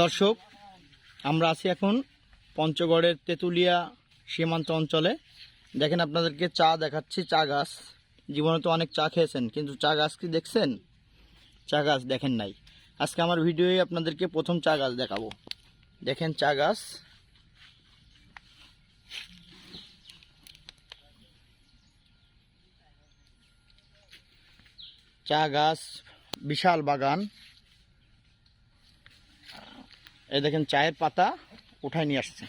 দর্শক, আমরা আছি এখন পঞ্চগড়ের তেঁতুলিয়া সীমান্ত অঞ্চলে। দেখেন আপনাদেরকে চা দেখাচ্ছি, চা গাছ। জীবনে তো অনেক চা খেয়েছেন, কিন্তু চা গাছ কি দেখছেন? চা গাছ দেখেন নাই। আজকে আমার ভিডিওয়ে আপনাদেরকে প্রথম চা গাছ দেখাবো। দেখেন চা গাছ। চা গাছ, বিশাল বাগান। এই দেখেন চায়ের পাতা উঠায় নিয়ে আসছে।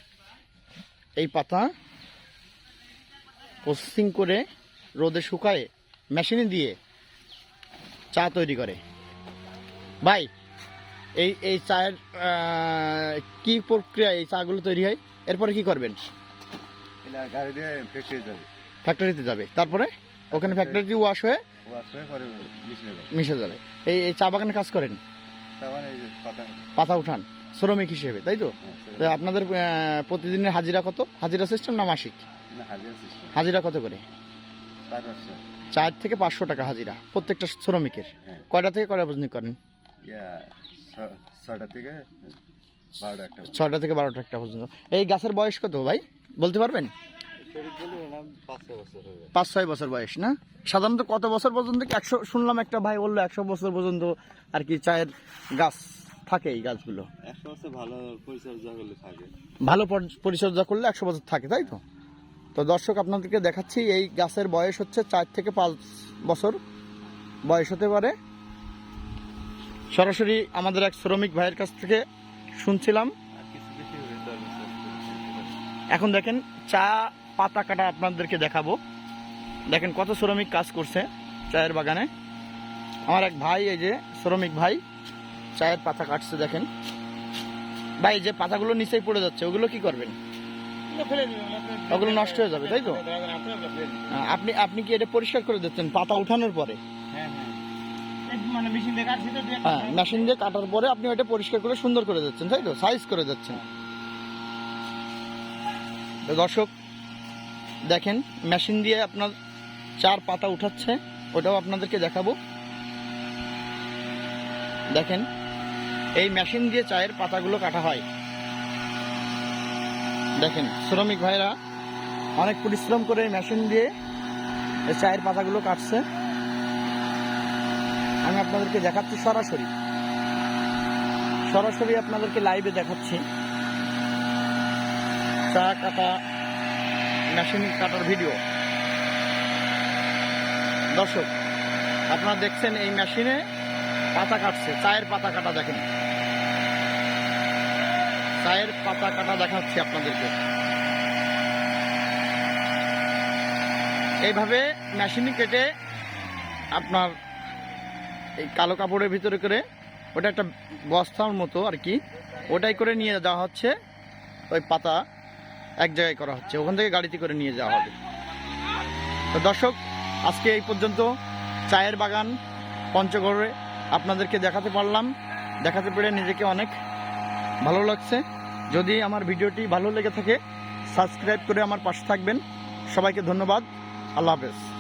এই পাতা প্রসেসিং করে রোদে শুকায় মেশিনে দিয়ে চা তৈরি করে। ভাই এই এই চায়ের কি প্রক্রিয়া এই চাগুলো তৈরি হয়? এরপরে কি করবেন? ফ্যাক্টরিতে যাবে। তারপরে ওখানে ফ্যাক্টরিতে ওয়াশ হয়ে মিশে যাবে এই চা বাগানে কাজ করেন? পাতা উঠান। শ্রমিক হিসেবে তাই তো? হ্যাঁ, আপনাদের প্রতিদিনের হাজিরা কত? হাজিরা সিস্টেম না মাসিক? হাজিরা কত করে? চার থেকে পাঁচশো টাকা হাজিরা প্রত্যেকটা শ্রমিকের। হ্যাঁ। কয়টা থেকে কয়টা পর্যন্ত করেন? ছটা থেকে বারোটা একটা ছয়টা থেকে বারোটা একটা পর্যন্ত। এই গাছের বয়স কত ভাই? বলতে পারবেন? পাঁচ ছয় বছর বয়স না? সাধারণত কত বছর পর্যন্ত একশো শুনলাম একটা ভাই বলল একশো বছর পর্যন্ত আর কি চায়ের গাছ? থাকে এই গাছগুলো? একশো বছর ভালো পরিচর্যা করলে থাকে। ভালো পরিচর্যা করলে একশো বছর থাকে তাই তো? তো দর্শক আপনাদেরকে দেখাচ্ছি এই গাছের বয়স হচ্ছে চার থেকে পাঁচ বছর বয়স হতে পারে। সরাসরি আমাদের এক শ্রমিক ভাইয়ের কাছ থেকে শুনছিলাম। এখন দেখেন চা পাতা কাটা আপনাদেরকে দেখাবো। দেখেন কত শ্রমিক কাজ করছে চায়ের বাগানে। আমার এক ভাই এই যে শ্রমিক ভাই চায়ের পাতা কাটছে দেখেন। ভাই যে পাতাগুলো নিচেই পড়ে যাচ্ছে ওগুলো কি করবেন? ওগুলো নষ্ট হয়ে যাবে তাই তো? আপনি আপনি কি এটা পরিষ্কার করে দিচ্ছেন পাতা উঠানোর পরে? মানে মেশিন দেখা হ্যাঁ মেশিন দিয়ে কাটার পরে আপনি ওটা পরিষ্কার করে সুন্দর করে দিচ্ছেন তাই তো? সাইজ করে দিচ্ছেন। তো দর্শক দেখেন মেশিন দিয়ে আপনার চার পাতা উঠাচ্ছে ওটাও আপনাদেরকে দেখাবো। দেখেন এই মেশিন দিয়ে চায়ের পাতাগুলো কাটা হয়। দেখেন, শ্রমিক ভাইরা অনেক পরিশ্রম করে এই মেশিন দিয়ে এই চায়ের পাতাগুলো কাটছে। আমি আপনাদেরকে দেখাচ্ছি সরাসরি। সরাসরি আপনাদেরকে লাইভে দেখাচ্ছি। চা কাটা মেশিন কাটার ভিডিও দর্শক, আপনারা দেখছেন এই মেশিনে পাতা কাটছে, চায়ের পাতা কাটা দেখেন। চায়ের পাতা কাটা দেখাচ্ছি আপনাদেরকে। এইভাবে মেশিনে কেটে আপনার এই কালো কাপড়ের ভিতরে করে ওটা একটা বস্তার মতো আর কি, ওটাই করে নিয়ে যাওয়া হচ্ছে। ওই পাতা এক জায়গায় করা হচ্ছে, ওখান থেকে গাড়িতে করে নিয়ে যাওয়া হবে। তো দর্শক, আজকে এই পর্যন্ত চায়ের বাগান পঞ্চগড়ে আপনাদেরকে দেখাতে পারলাম। দেখাতে পেরে নিজেকে অনেক ভালো লাগছে। যদি আমার ভিডিওটি ভালো লেগে থাকে সাবস্ক্রাইব করে আমার পাশে থাকবেন। সবাইকে ধন্যবাদ। আল্লাহ হাফেজ।